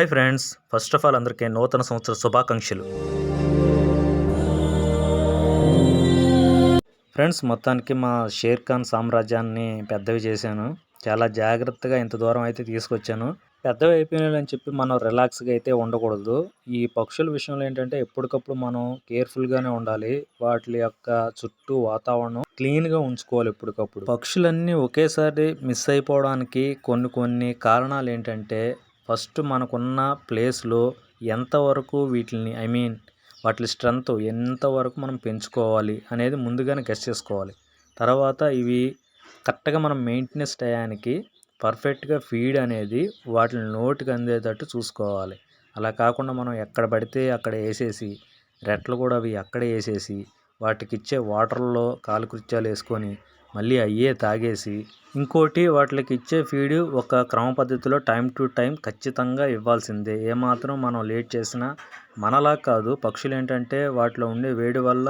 Hi friends first of all అందరికీ నూతన సంవత్సర శుభాకాంక్షలు. ఫ్రెండ్స్ మొత్తానికి మా షేర్ ఖాన్ సామ్రాజ్యాన్ని పెద్దవి చేశాను. చాలా జాగ్రత్తగా ఇంత దూరం అయితే తీసుకొచ్చాను. పెద్దవి అయిపోయినాయని చెప్పి మనం రిలాక్స్గా అయితే ఉండకూడదు. ఈ పక్షుల విషయంలో ఏంటంటే ఎప్పటికప్పుడు మనం కేర్ఫుల్గానే ఉండాలి. వాటి యొక్క చుట్టూ వాతావరణం క్లీన్గా ఉంచుకోవాలి ఎప్పటికప్పుడు. పక్షులన్నీ ఒకేసారి మిస్ అయిపోవడానికి కొన్ని కొన్ని కారణాలు ఏంటంటే ఫస్ట్ మనకున్న ప్లేస్లో ఎంతవరకు వీటిని ఐ మీన్ వాటి స్ట్రెంత్ ఎంతవరకు మనం పెంచుకోవాలి అనేది ముందుగానే గెస్ చేసుకోవాలి. తర్వాత ఇవి కరెక్ట్గా మనం మెయింటెనెన్స్ టయానికి పర్ఫెక్ట్గా ఫీడ్ అనేది వాటిని నోటికి అందేటట్టు చూసుకోవాలి. అలా కాకుండా మనం ఎక్కడ పడితే అక్కడ వేసేసి రెట్లు కూడా అవి అక్కడే వేసేసి వాటికి ఇచ్చే వాటర్లో కాలకృత్యాలు వేసుకొని మళ్ళీ అయ్యే తాగేసి ఇంకోటి వాటికి ఇచ్చే ఫీడ్ ఒక క్రమ పద్ధతిలో టైం టు టైం ఖచ్చితంగా ఇవ్వాల్సిందే. ఏమాత్రం మనం లేట్ చేసినా మనలా కాదు పక్షులు ఏంటంటే వాటిలో ఉండే వేడి వల్ల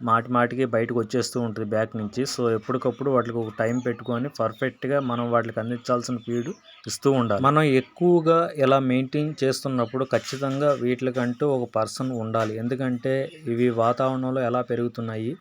మాటి మాటికి బయటకు వచ్చేస్తూ ఉంటుంది బ్యాక్ నుంచి. సో ఎప్పటికప్పుడు వాటికి ఒక టైం పెట్టుకొని పర్ఫెక్ట్గా మనం వాటికి అందించాల్సిన ఫీడ్ ఇస్తూ ఉండాలి. మనం ఎక్కువగా ఇలా మెయింటైన్ చేస్తున్నప్పుడు ఖచ్చితంగా వీటికంటూ ఒక పర్సన్ ఉండాలి. ఎందుకంటే ఇవి వాతావరణంలో ఎలా పెరుగుతున్నాయి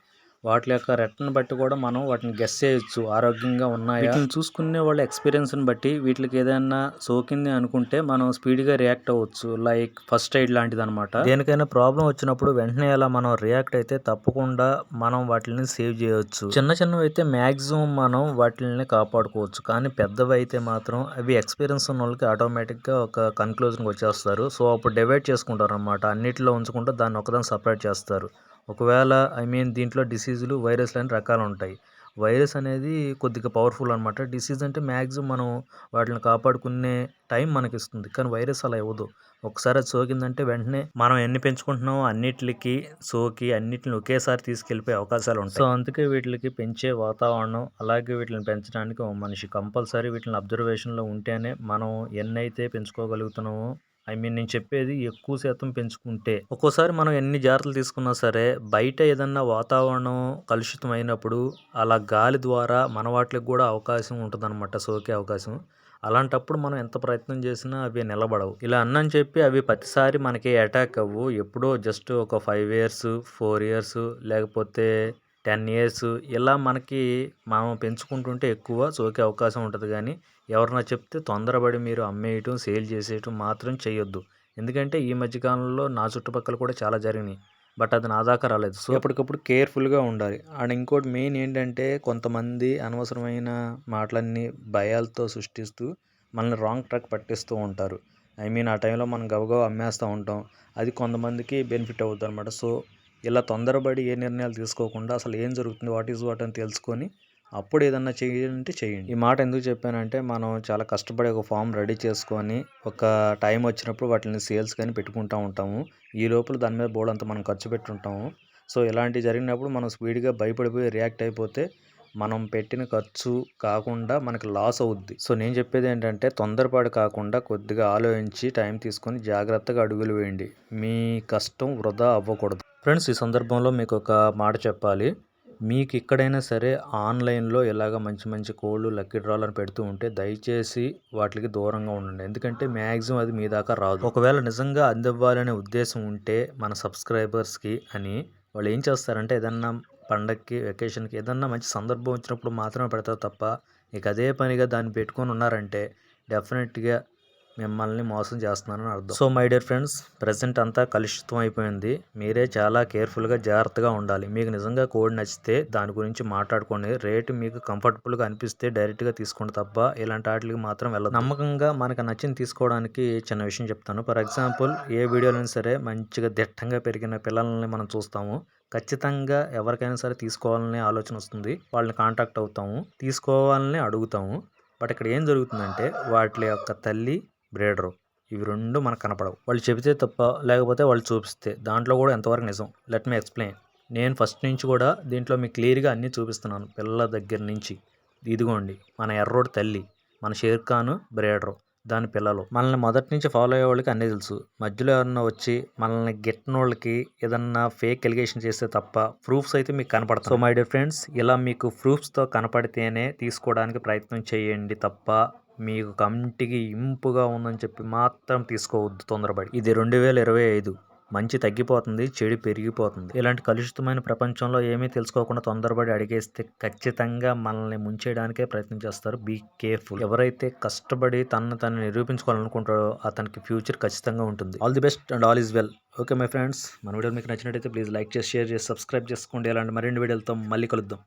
వాటి యొక్క రెట్టను బట్టి కూడా మనం వాటిని గెస్ చేయొచ్చు. ఆరోగ్యంగా ఉన్నాయా? వీటిని చూసుకునే వాళ్ళ ఎక్స్పీరియన్స్ని బట్టి వీటికి ఏదైనా సోకింది అనుకుంటే మనం స్పీడ్గా రియాక్ట్ అవ్వచ్చు. లైక్ ఫస్ట్ ఎయిడ్ లాంటిది అనమాట దేనికైనా ప్రాబ్లం వచ్చినప్పుడు వెంటనే అలా మనం రియాక్ట్ అయితే తప్పకుండా మనం వాటిని సేవ్ చేయవచ్చు చిన్న చిన్నవి అయితే మ్యాక్సిమం మనం వాటిని కాపాడుకోవచ్చు. కానీ పెద్దవి అయితే మాత్రం అవి ఎక్స్పీరియన్స్ ఉన్న వాళ్ళకి ఆటోమేటిక్గా ఒక కన్క్లూజన్కి వచ్చేస్తారు. సో అప్పుడు డివైడ్ చేసుకుంటారు అనమాట అన్నిటిలో ఉంచుకుంటూ దాన్ని ఒకదాన్ని సపరేట్ చేస్తారు. ఒకవేళ ఐ మీన్ దీంట్లో డిసీజులు వైరస్లు అని రకాలు ఉంటాయి వైరస్ అనేది కొద్దిగా పవర్ఫుల్ అనమాట డిసీజ్ అంటే మ్యాక్సిమం మనం వాటిని కాపాడుకునే టైం మనకి ఇస్తుంది కానీ వైరస్ అలా ఇవ్వదు. ఒకసారి అది సోకిందంటే వెంటనే మనం ఎన్ని పెంచుకుంటున్నామో అన్నిటికి సోకి అన్నిటిని ఒకేసారి తీసుకెళ్ళిపోయే అవకాశాలు ఉంటాయి సో అందుకే వీటికి పెంచే వాతావరణం అలాగే వీటిని పెంచడానికి మనిషి కంపల్సరీ వీటిని అబ్జర్వేషన్లో ఉంటేనే మనం ఎన్నైతే పెంచుకోగలుగుతున్నామో ఐ మీన్ నేను చెప్పేది ఎక్కువ శాతం పెంచుకుంటే. ఒక్కోసారి మనం ఎన్ని జాగ్రత్తలు తీసుకున్నా సరే బయట ఏదన్నా వాతావరణం కలుషితం అయినప్పుడు అలా గాలి ద్వారా మన వాటికి కూడా అవకాశం ఉంటుందన్నమాట సోకే అవకాశం. అలాంటప్పుడు మనం ఎంత ప్రయత్నం చేసినా అవి నిలబడవు. ఇలా అన్నని చెప్పి అవి ప్రతిసారి మనకి అటాక్ అవ్వు. ఎప్పుడో జస్ట్ ఒక ఫైవ్ ఇయర్స్ ఫోర్ ఇయర్స్ లేకపోతే టెన్ ఇయర్స్ ఇలా మనకి మనం పెంచుకుంటుంటే ఎక్కువ సోకే అవకాశం ఉంటుంది. కానీ ఎవరన్నా చెప్తే తొందరపడి మీరు అమ్మేయటం సేల్ చేసేయటం మాత్రం చేయొద్దు ఎందుకంటే ఈ మధ్యకాలంలో నా చుట్టుపక్కల కూడా చాలా జరిగినాయి. బట్ అది నా దాకా రాలేదు. సో ఎప్పటికప్పుడు కేర్ఫుల్గా ఉండాలి. అండ్ ఇంకోటి మెయిన్ ఏంటంటే కొంతమంది అనవసరమైన మాటలన్నీ భయాలతో సృష్టిస్తూ మనల్ని రాంగ్ ట్రాక్ పట్టిస్తూ ఉంటారు. ఐ మీన్ ఆ టైంలో మనం గబగబా అమ్మేస్తూ ఉంటాం. అది కొంతమందికి బెనిఫిట్ అవుతుంది అనమాట సో ఇలా తొందరపడి ఏ నిర్ణయాలు తీసుకోకుండా అసలు ఏం జరుగుతుంది వాట్ ఈజ్ వాట్ అని తెలుసుకొని అప్పుడు ఏదన్నా చేయాలంటే చేయండి. ఈ మాట ఎందుకు చెప్పానంటే మనం చాలా కష్టపడి ఒక ఫామ్ రెడీ చేసుకొని ఒక టైం వచ్చినప్పుడు వాటిని సేల్స్ కానీ పెట్టుకుంటూ ఉంటాము. ఈ లోపల దాని మీద బోర్డు అంతా మనం ఖర్చు పెట్టుంటాము. సో ఇలాంటివి జరిగినప్పుడు మనం స్పీడ్గా భయపడిపోయి రియాక్ట్ అయిపోతే మనం పెట్టిన ఖర్చు కాకుండా మనకి లాస్ అవుద్ది. సో నేను చెప్పేది ఏంటంటే తొందరపాటు కాకుండా కొద్దిగా ఆలోచించి టైం తీసుకొని జాగ్రత్తగా అడుగులు వేయండి. మీ కష్టం వృధా అవ్వకూడదు. ఫ్రెండ్స్ ఈ సందర్భంలో మీకు ఒక మాట చెప్పాలి. మీకు ఎక్కడైనా సరే ఆన్లైన్లో ఇలాగ మంచి మంచి కోళ్ళు లక్కీ డ్రాలను పెడుతూ ఉంటే దయచేసి వాటికి దూరంగా ఉండండి. ఎందుకంటే మ్యాక్సిమం అది మీ దాకా రాదు. ఒకవేళ నిజంగా అందివ్వాలనే ఉద్దేశం ఉంటే మన సబ్స్క్రైబర్స్కి అని వాళ్ళు ఏం చేస్తారంటే ఏదన్నా పండగకి వెకేషన్కి ఏదన్నా మంచి సందర్భం వచ్చినప్పుడు మాత్రమే పెడతారు తప్ప ఇక అదే పనిగా దాన్ని పెట్టుకొని ఉన్నారంటే డెఫినెట్గా మిమ్మల్ని మోసం చేస్తున్నానని అర్థం. So my dear friends present అంతా కలుషితం అయిపోయింది. మీరే చాలా కేర్ఫుల్గా జాగ్రత్తగా ఉండాలి. మీకు నిజంగా కోడ్ నచ్చితే దాని గురించి మాట్లాడుకోండి. రేటు మీకు కంఫర్టబుల్గా అనిపిస్తే డైరెక్ట్గా తీసుకోండి తప్ప ఇలాంటి వాటికి మాత్రం వెళ్ళదు నమ్మకంగా మనకు నచ్చింది తీసుకోవడానికి చిన్న విషయం చెప్తాను. ఫర్ ఎగ్జాంపుల్ ఏ వీడియోలైనా సరే మంచిగా దిట్టంగా పెరిగిన పిల్లల్ని మనం చూస్తాము. ఖచ్చితంగా ఎవరికైనా సరే తీసుకోవాలనే ఆలోచన వస్తుంది. వాళ్ళని కాంటాక్ట్ అవుతాము. తీసుకోవాలని అడుగుతాము. బట్ ఇక్కడ ఏం జరుగుతుందంటే వాటి యొక్క తల్లి బ్రేడరు. ఇవి రెండు మనకు కనపడవు. వాళ్ళు చెబితే తప్ప లేకపోతే వాళ్ళు చూపిస్తే. దాంట్లో కూడా ఎంతవరకు నిజం? Let me explain. నేను ఫస్ట్ నుంచి కూడా దీంట్లో మీకు క్లియర్గా అన్నీ చూపిస్తున్నాను. పిల్లల దగ్గర నుంచి. ఇదిగోండి మన ఎర్రోడ్ తల్లి మన షేర్ ఖాన్ బ్రేడరు దాని పిల్లలు. మనల్ని మొదటి నుంచి ఫాలో అయ్యే వాళ్ళకి అన్నీ తెలుసు. మధ్యలో ఎవరన్నా వచ్చి మనల్ని గిట్టిన వాళ్ళకి ఏదన్నా ఫేక్ ఎలిగేషన్ చేస్తే తప్ప ప్రూఫ్స్ అయితే మీకు కనపడతాయి. సో మై డియర్ ఫ్రెండ్స్ ఇలా మీకు ప్రూఫ్స్తో కనపడితేనే తీసుకోవడానికి ప్రయత్నం చేయండి తప్ప మీకు కంటికి ఇంపుగా ఉందని చెప్పి మాత్రం తీసుకోవద్దు తొందరపడి. ఇది రెండు వేల ఇరవై ఐదు. మంచి తగ్గిపోతుంది చెడు పెరిగిపోతుంది. ఇలాంటి కలుషితమైన ప్రపంచంలో ఏమీ తెలుసుకోకుండా తొందరపడి అడిగేస్తే ఖచ్చితంగా మనల్ని ముంచేయడానికే ప్రయత్నం చేస్తారు. బీ కేర్ఫుల్ ఎవరైతే కష్టపడి తనను తను నిరూపించుకోవాలనుకుంటాడో అతనికి ఫ్యూచర్ ఖచ్చితంగా ఉంటుంది. All the best and all is well okay my friends మన వీడియో మీకు నచ్చినట్టయితే ప్లీజ్ లైక్ చేసి షేర్ చేసి సబ్స్క్రైబ్ చేసుకోండి. ఇలాంటి మరిన్ని వీడియోలతో మళ్ళీ కలుద్దాం.